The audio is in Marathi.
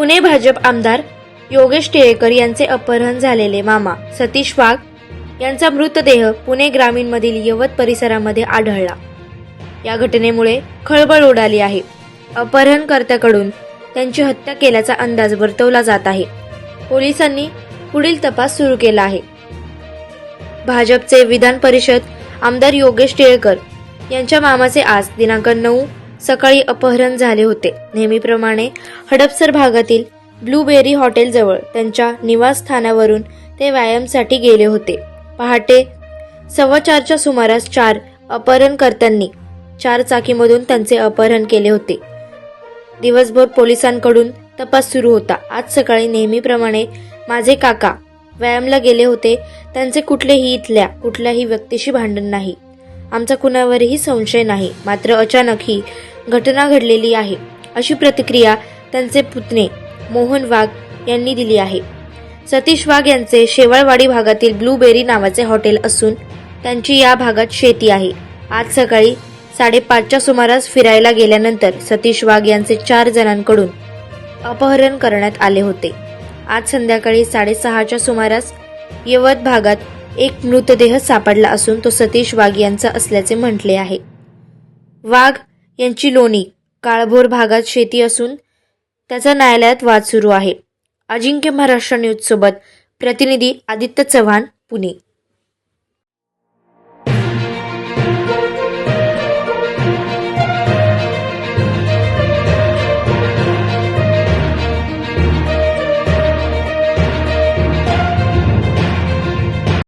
पुणे भाजप आमदार योगेश टिळेकर यांचे अपहरण झालेले मामा सतीश वाघ यांचा मृतदेह पुणे ग्रामीणमधील यवत परिसरामध्ये आढळला. या घटनेमुळे खळबळ उडाली आहे. अपहरणकर्त्याकडून त्यांची हत्या केल्याचा अंदाज वर्तवला जात आहे. पोलिसांनी पुढील तपास सुरू केला आहे. भाजपचे विधान परिषद आमदार योगेश टिळेकर यांच्या मामाचे आज दिनांक नऊ सकाळी अपहरण झाले होते. नेहमीप्रमाणे हडपसर भागातील ब्लूबेरी हॉटेलजवळ त्यांच्या निवासस्थानावरून ते व्यायामसाठी गेले होते. पहाटे सव्वा चारच्या सुमारास चार अपहरणकर्त्यांनी चार चाकीमधून त्यांचे अपहरण केले होते. दिवसभर पोलिसांकडून तपास सुरू होता. आज सकाळी नेहमीप्रमाणे माझे काका व्यायामला गेले होते. त्यांचे कुठलेही इथल्या कुठल्याही व्यक्तीशी भांडण नाही. आमचा कुणावरही संशय नाही. मात्र अचानक ही घटना घडलेली आहे. अशी प्रतिक्रिया त्यांचे पुतणे मोहन वाघ यांनी दिली आहे. सतीश वाघ यांचे शेवाळवाडी भागातील ब्लूबेरी नावाचे हॉटेल असून त्यांची या भागात शेती आहे. आज सकाळी साडेपाचच्या सुमारास फिरायला गेल्यानंतर सतीश वाघ यांचे चार जणांकडून अपहरण करण्यात आले होते. आज संध्याकाळी साडेसहाच्या सुमारास यवत भागात एक मृतदेह सापडला असून तो सतीश वाघ यांचा असल्याचे म्हटले आहे. वाघ यांची लोणी काळभोर भागात शेती असून त्याचा न्यायालयात वाद सुरू आहे. अजिंक्य महाराष्ट्र न्यूजसोबत प्रतिनिधी आदित्य चव्हाण पुणे.